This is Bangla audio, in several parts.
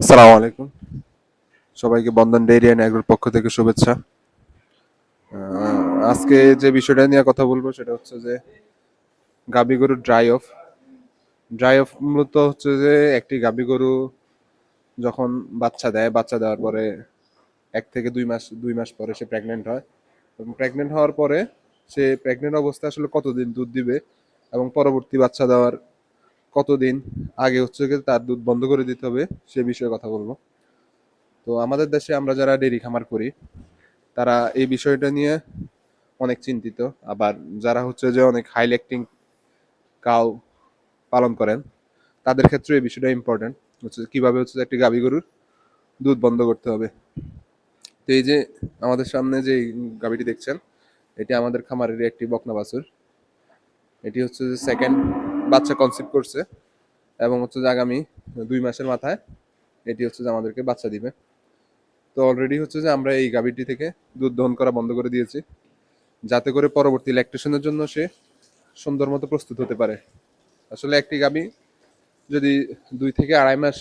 আসসালামু আলাইকুম। সবাইকে বন্ধন ডেইরি অ্যান্ড অ্যাগ্রোর পক্ষ থেকে শুভেচ্ছা। আজকে যে বিষয়টা নিয়ে কথা বলব সেটা হচ্ছে যে গাবি গরুর ড্রাই অফ ড্রাই অফ মূলত হচ্ছে যে একটি গাবি গরু যখন বাচ্চা দেয়, বাচ্চা দেওয়ার পরে এক থেকে দুই মাস দুই মাস পরে সে প্রেগনেন্ট হয়। প্রেগনেন্ট হওয়ার পরে সে প্রেগনেন্ট অবস্থায় আসলে কতদিন দুধ দিবে এবং পরবর্তী বাচ্চা দেওয়ার কতদিন আগে হচ্ছে তার দুধ বন্ধ করে দিতে হবে সে বিষয়ে কথা বলব। তো আমাদের দেশে আমরা যারা ডেরি খামার করি, তারা এই বিষয়টা নিয়ে অনেক চিন্তিত। আবার যারা হচ্ছে যে অনেক হাই কাউ পালন করেন, তাদের ক্ষেত্রে এই বিষয়টা ইম্পর্টেন্ট হচ্ছে কীভাবে হচ্ছে একটি গাভী গরুর দুধ বন্ধ করতে হবে। তো এই যে আমাদের সামনে যে গাভীটি দেখছেন, এটি আমাদের খামারের একটি বকনা বাছুর। এটি হচ্ছে যে সেকেন্ড বাচ্চা কনসিভ করছে এবং হচ্ছে যে আগামী দুই মাসের মাথায় এটি হচ্ছে যে আমাদেরকে বাচ্চা দিবে। তো অলরেডি হচ্ছে যে আমরা এই গাভীটি থেকে দুধ দহন করা বন্ধ করে দিয়েছি। যাতে করে পরবর্তী ল্যাকটেশনের জন্য সে সুন্দর মতো প্রস্তুত হতে পারে। আসলে একটি গাভী যদি দুই থেকে আড়াই মাস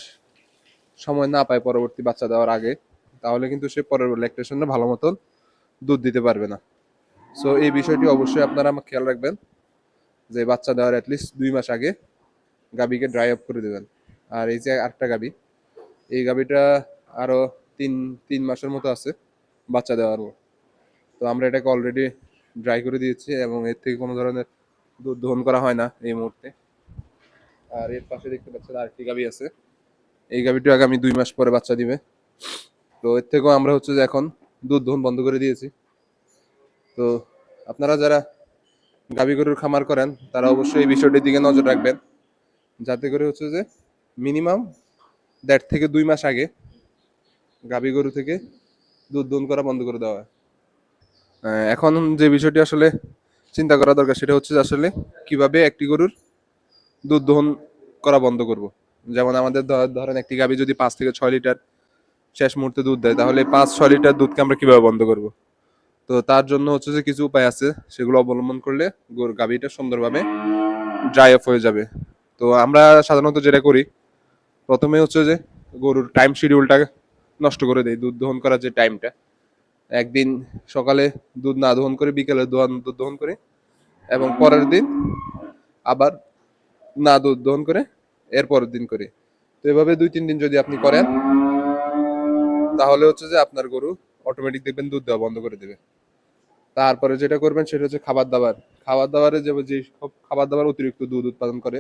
সময় না পায় পরবর্তী বাচ্চা দেওয়ার আগে, তাহলে কিন্তু সে পরের ল্যাকটেশনে ভালো মতন দুধ দিতে পারবে না। সো এই বিষয়টি অবশ্যই আপনারা আমার খেয়াল রাখবেন। যে বাচ্চা দেওয়ার অ্যাটলিস্ট দুই মাস আগে গাভীকে ড্রাই আপ করে দেবেন। আর এই যে আরেকটা গাবি এই গাভীটা আরও তিন তিন মাসের মতো আছে বাচ্চা দেওয়ার। তো আমরা এটাকে অলরেডি ড্রাই করে দিয়েছি এবং এর থেকে কোনো ধরনের দুধ দহন করা হয় না এই মুহূর্তে। আর এর পাশে দেখতে পাচ্ছেন আরেকটি গাবি আছে। এই গাভীটি আগামী দুই মাস পরে বাচ্চা দিবে। তো এর থেকেও আমরা হচ্ছে যে এখন দুধ দহন বন্ধ করে দিয়েছি। তো আপনারা যারা গাভী গরুর খামার করেন, তারা অবশ্যই এই বিষয়টির দিকে নজর রাখবেন। যাতে করে হচ্ছে যে মিনিমাম দেড় থেকে দুই মাস আগে গাভী গরু থেকে দুধ দহন করা বন্ধ করে দেওয়া হয়। এখন যে বিষয়টি আসলে চিন্তা করা দরকার, সেটা হচ্ছে আসলে কীভাবে একটি গরুর দুধ দহন করা বন্ধ করব। যেমন আমাদের ধরেন একটি গাভী যদি পাঁচ থেকে ছয় লিটার শেষ মুহূর্তে দুধ দেয়, তাহলে পাঁচ, ছয় লিটার দুধকে আমরা কীভাবে বন্ধ করব? তো তার জন্য হচ্ছে যে কিছু উপায় আছে, সেগুলো অবলম্বন করলে গাভীটা সুন্দরভাবে ড্রাই অফ হয়ে যাবে। তো আমরা সাধারণত যেটা করি, প্রথমে হচ্ছে যে গরুর টাইম শিডিউলটা নষ্ট করে দেই, দুধ দহন করার যে টাইমটা একদিন সকালে দুধ না দহন করে, বিকেলে দহন দুধ দহন করি, এবং পরের দিন আবার না দুধ দহন করে, এর পরের দিন করি। তো এভাবে দুই তিন দিন যদি আপনি করেন, তাহলে হচ্ছে যে আপনার গরু অটোমেটিক দেখবেন দুধ দেওয়া বন্ধ করে দেবে। তারপরে যেটা করবেন সেটা হচ্ছে খাবার দাবার। খাবার দাবারে যে সব খাবার দাবার অতিরিক্ত দুধ উৎপাদন করে,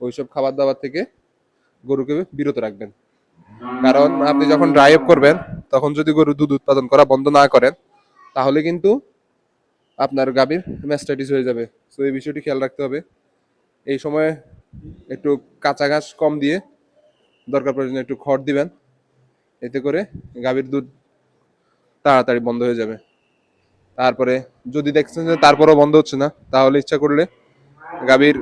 ওইসব খাবার দাবার থেকে গরুকে বিরত রাখবেন। কারণ আপনি যখন ড্রাই আপ করবেন, তখন যদি গরু দুধ উৎপাদন করা বন্ধ না করেন, তাহলে কিন্তু আপনার গাভীর ম্যাস্টাইটিস হয়ে যাবে। তো এই বিষয়টি খেয়াল রাখতে হবে। এই সময় একটু কাঁচা ঘাস কম দিয়ে দরকার প্রয়োজনে একটু খড় দিবেন। এতে করে গাভীর দুধ তাড়াতাড়ি বন্ধ হয়ে যাবে। তারপরে যদি দেখছেন যে তারপরেও বন্ধ হচ্ছে না, তাহলে ইচ্ছা করলে গাভীর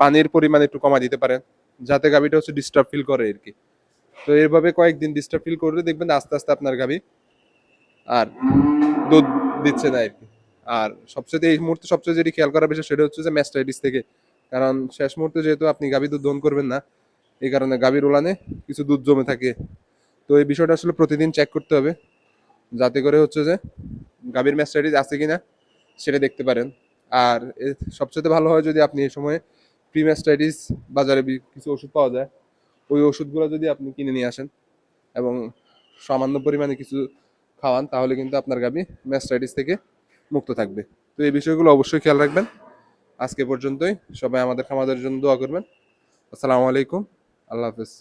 পানির পরিমাণ একটু কমা দিতে পারেন, যাতে গাভীটা হচ্ছে ডিস্টার্ব ফিল করে আর কি তো এইভাবে কয়েকদিন ডিস্টার্ব ফিল করলে দেখবেন আস্তে আস্তে আপনার গাভী আর দুধ দিচ্ছে না আর কি আর সবচেয়ে এই মুহূর্তে সবচেয়ে যেটি খেয়াল করা বিষয় সেটা হচ্ছে যে ম্যাস্টাইটিস থেকে, কারণ শেষ মুহূর্তে যেহেতু আপনি গাভী দুধ দহন করবেন না, এই কারণে গাভীর ওলানে কিছু দুধ জমে থাকে। তো এই বিষয়টা আসলে প্রতিদিন চেক করতে হবে। যাতে করে হচ্ছে যে গাভীর ম্যাস্টাইটিস আছে কিনা সেটা দেখতে পারেন। আর সবচেয়ে ভালো হয় যদি আপনি এই সময় প্রিম্যাস্টাইটিস বাজারে কিছু ওষুধ পাওয়া যায়, ওই ওষুধগুলো যদি আপনি কিনে নিয়ে আসেন এবং সামান্য পরিমাণে কিছু খাওয়ান, তাহলে কিন্তু আপনার গাভী ম্যাস্টাইটিস থেকে মুক্ত থাকবে। তো এই বিষয়গুলো অবশ্যই খেয়াল রাখবেন। আজকে পর্যন্তই। সবাই আমাদের খামাদের জন্য দোয়া করবেন। আসসালামু আলাইকুম। আল্লাহ হাফেজ।